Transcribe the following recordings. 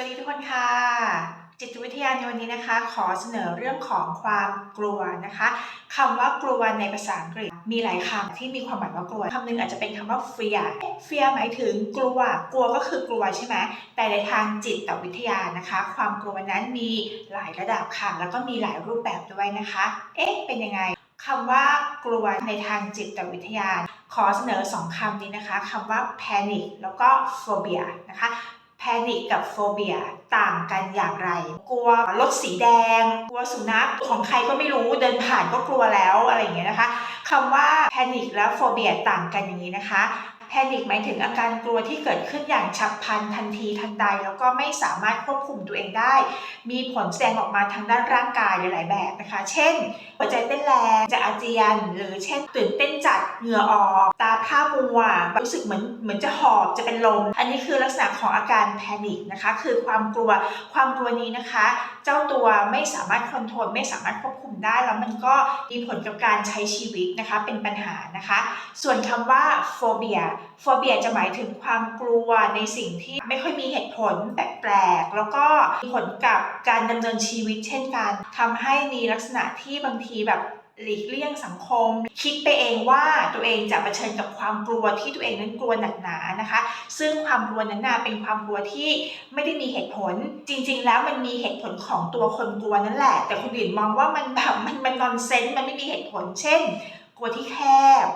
วัสดีทุกคนค่ะ จิตวิทยาในวันนี้นะคะ ขอเสนอเรื่องของความกลัวนะคะคำว่ากลัวในภาษาอังกฤษ มีหลายคำที่มีความหมายว่ากลัวคำหนึงอาจจะเป็นคำว่า fear fear หมายถึงกลัว กลัวก็คือกลัวใช่ไหมแต่ในทางจิตวิทยานะคะ ความกลัวนั้นมีหลายระดับค่ะ แล้วก็มีหลายรูปแบบด้วยนะคะ เอ๊ะ เป็นยังไงคำว่ากลัวในทางจิตวิทยา ขอเสนอสองคำนี้นะคะคำว่า panic แล้วก็ phobia นะคะ นิคกับโฟเบียต่างกันอย่างไร กลัวรถสีแดง กลัวสุนัขของใครก็ไม่รู้เดินผ่านก็กลัวแล้วอะไรอย่างเงี้ยนะคะคำว่าแพนิคและโฟเบียต่างกันอย่างนี้นะคะ แพนิคหมายถึงอาการกลัวที่เกิดขึ้นอย่างฉับพลันทันทีทันใด แล้วก็ไม่สามารถควบคุมตัวเองได้ มีผลแสดงออกมาทางด้านร่างกายหลาย ๆ แบบนะคะ เช่น หัวใจเต้นแรงจะอาเจียน หรือเช่นตื่นเต้นจัดเหงื่อออก ตาผ้ามัวรู้สึกเหมือนเหมือนจะหอบจะเป็นลม อันนี้คือลักษณะของอาการแพนิคนะคะ คือความกลัวความกลัวนี้นะคะ เจ้าตัวไม่สามารถคอนโทรลไม่สามารถควบคุมได้แล้วมันก็มีผลกับการใช้ชีวิตนะคะเป็นปัญหานะคะ ส่วนคำว่าโฟเบียโฟเบียจะหมายถึงความกลัวในสิ่งที่ไม่ค่อยมีเหตุผลแปลกๆ แล้วก็มีผลกับการดำเนินชีวิตเช่นกันทำให้มีลักษณะที่บางทีแบบหลีกเลี่ยงสังคม คิดไปเองว่าตัวเองจะเผชิญกับความกลัวที่ตัวเองนั้นกลัวหนักหนานะคะ ซึ่งความกลัวนั้นน่ะเป็นความกลัวที่ไม่ได้มีเหตุผล จริง ๆ แล้วมันมีเหตุผลของตัวคนกลัวนั่นแหละ แต่คนอื่นมองว่ามันแบบมันมันนอนเซนส์มันไม่มีเหตุผล เช่น กลัวที่แคบ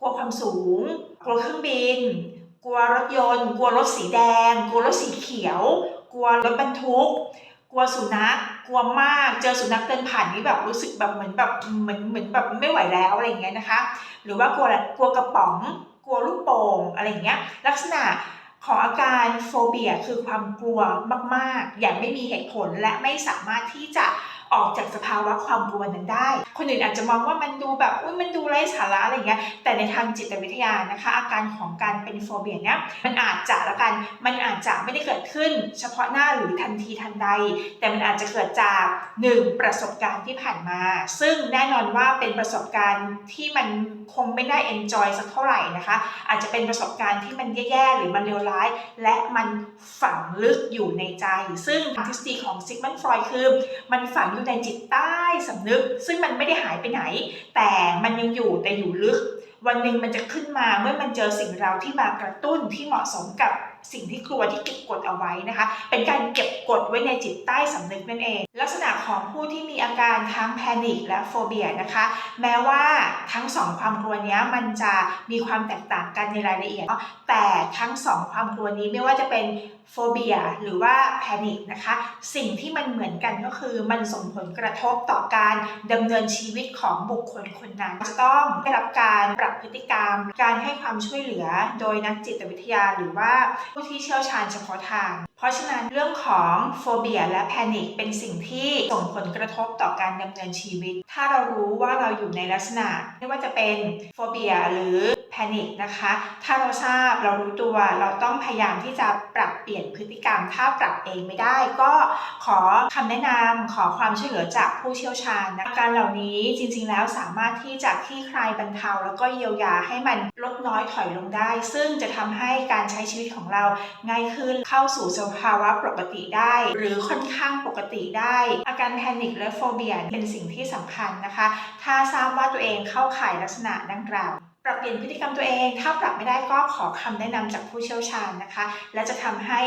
กลัวความสูง กลัวเครื่องบิน กลัวรถยนต์ กลัวรถสีแดง กลัวรถสีเขียว กลัวรถบรรทุก กลัวสุนัข กลัวมาก เจอสุนัขเดินผ่านนี่แบบรู้สึกแบบเหมือนแบบเหมือนเหมือนแบบไม่ไหวแล้วอะไรอย่างเงี้ยนะคะ หรือว่ากลัวกลัวกระป๋อง กลัวลูกโป่งอะไรอย่างเงี้ย ลักษณะของอาการโฟเบียคือความกลัวมาก ๆ อย่างไม่มีเหตุผลและไม่สามารถที่จะ ออกจากสภาวะความกลัวนั้นได้ คนอื่นอาจจะมองว่ามันดูแบบอุ้ยมันดูไร้สาระอะไรเงี้ยแต่ในทางจิตวิทยานะคะ อาการของการเป็นโฟเบียเนี้ยมันอาจจะละกันมันอาจจะไม่ได้เกิดขึ้น เฉพาะหน้าหรือทันทีทันใด แต่มันอาจจะเกิดจาก 1. ประสบการณ์ที่ผ่านมา ซึ่งแน่นอนว่าเป็นประสบการณ์ที่มันคงไม่ได้เอนจอยสักเท่าไหร่นะคะ อาจจะเป็นประสบการณ์ที่มันแย่ๆหรือมันเลวร้าย และมันฝังลึกอยู่ในใจ ซึ่งทฤษฎีของซิกมันฟรอยคือ มันฝังอยู่ในจิตใต้สำนึก ซึ่งมันไม่ได้หายไปไหน แต่มันยังอยู่แต่อยู่ลึก วันหนึ่งมันจะขึ้นมาเมื่อมันเจอสิ่งเราที่มากระตุ้นที่เหมาะสมกับสิ่งที่กลัวที่เก็บกดเอาไว้นะคะ เป็นการเก็บกดไว้ในจิตใต้สำนึกนั่นเอง ลักษณะของผู้ที่มีอาการทั้งแพนิคและโฟเบียนะคะ แม้ว่าทั้งสองความกลัวนี้มันจะมีความแตกต่างกันในรายละเอียด แต่ทั้งสองความกลัวนี้ไม่ว่าจะเป็นโฟเบียหรือว่าแพนิคนะคะ สิ่งที่มันเหมือนกันก็คือมันส่งผลกระทบต่อการดำเนินชีวิตของบุคคลคนนั้น จะต้องได้รับการปรับพฤติกรรม การให้ความช่วยเหลือโดยนักจิตวิทยาหรือว่าผู้ที่เชี่ยวชาญเฉพาะทาง เพราะฉะนั้นเรื่องของโฟเบียและแพนิคเป็นสิ่งที่ส่งผลกระทบต่อการดำเนินชีวิต ถ้าเรารู้ว่าเราอยู่ในลักษณะ ไม่ว่าจะเป็นโฟเบียหรือ แพนิคนะคะ ถ้าเราทราบเรารู้ตัว เราต้องพยายามที่จะปรับเปลี่ยนพฤติกรรม ถ้าปรับเองไม่ได้ ก็ขอคำแนะนำขอความช่วยเหลือจากผู้เชี่ยวชาญนะอาการเหล่านี้จริงๆแล้วสามารถที่จะคลี่คลายบรรเทา แล้วก็เยียวยาให้มันลดน้อยถอยลงได้ ซึ่งจะทำให้การใช้ชีวิตของเราง่ายขึ้นเข้าสู่สภาวะปกติได้ หรือค่อนข้างปกติได้ อาการแพนิคและโฟเบียเป็นสิ่งที่สำคัญนะคะ ถ้าทราบว่าตัวเองเข้าข่ายลักษณะดังกล่าว ปรับเปลี่ยนพฤติกรรมตัวเอง ถ้าปรับไม่ได้ก็ขอคำแนะนำจากผู้เชี่ยวชาญนะคะ และจะทำให้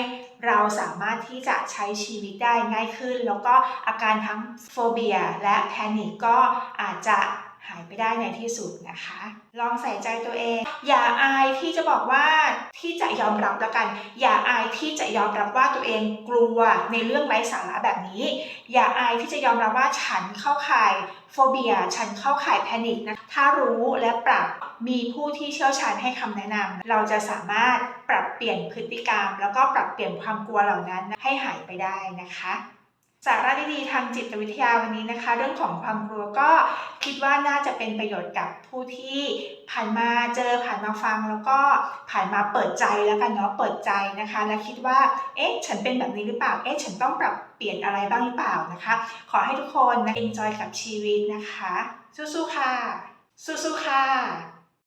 เราสามารถที่จะใช้ชีวิตได้ง่ายขึ้น แล้วก็อาการทั้งโฟเบียและแพนิคก็อาจจะ หายไปได้ในที่สุดนะคะ ลองใส่ใจตัวเอง อย่าอายที่จะบอกว่าที่จะยอมรับแล้วกัน อย่าอายที่จะยอมรับว่าตัวเองกลัวในเรื่องไร้สาระแบบนี้ อย่าอายที่จะยอมรับว่าฉันเข้าข่ายโฟเบียฉันเข้าข่ายแพนิคนะ ถ้ารู้และปรับมีผู้ที่เชี่ยวชาญให้คำแนะนำ เราจะสามารถปรับเปลี่ยนพฤติกรรม แล้วก็ปรับเปลี่ยนความกลัวเหล่านั้นให้หายไปได้นะคะ สาระดีๆทางจิตวิทยาวันนี้นะคะ เรื่องของความกลัวก็คิดว่าน่าจะเป็นประโยชน์กับผู้ที่ผ่านมาเจอผ่านมาฟังแล้วก็ผ่านมาเปิดใจแล้วกันเนาะเปิดใจนะคะ และคิดว่าเอ๊ะฉันเป็นแบบนี้หรือเปล่าเอ๊ะฉันต้องปรับเปลี่ยนอะไรบ้างหรือเปล่านะคะ ขอให้ทุกคนนะ enjoy กับชีวิตนะคะ สู้ๆค่ะ สู้ๆค่ะ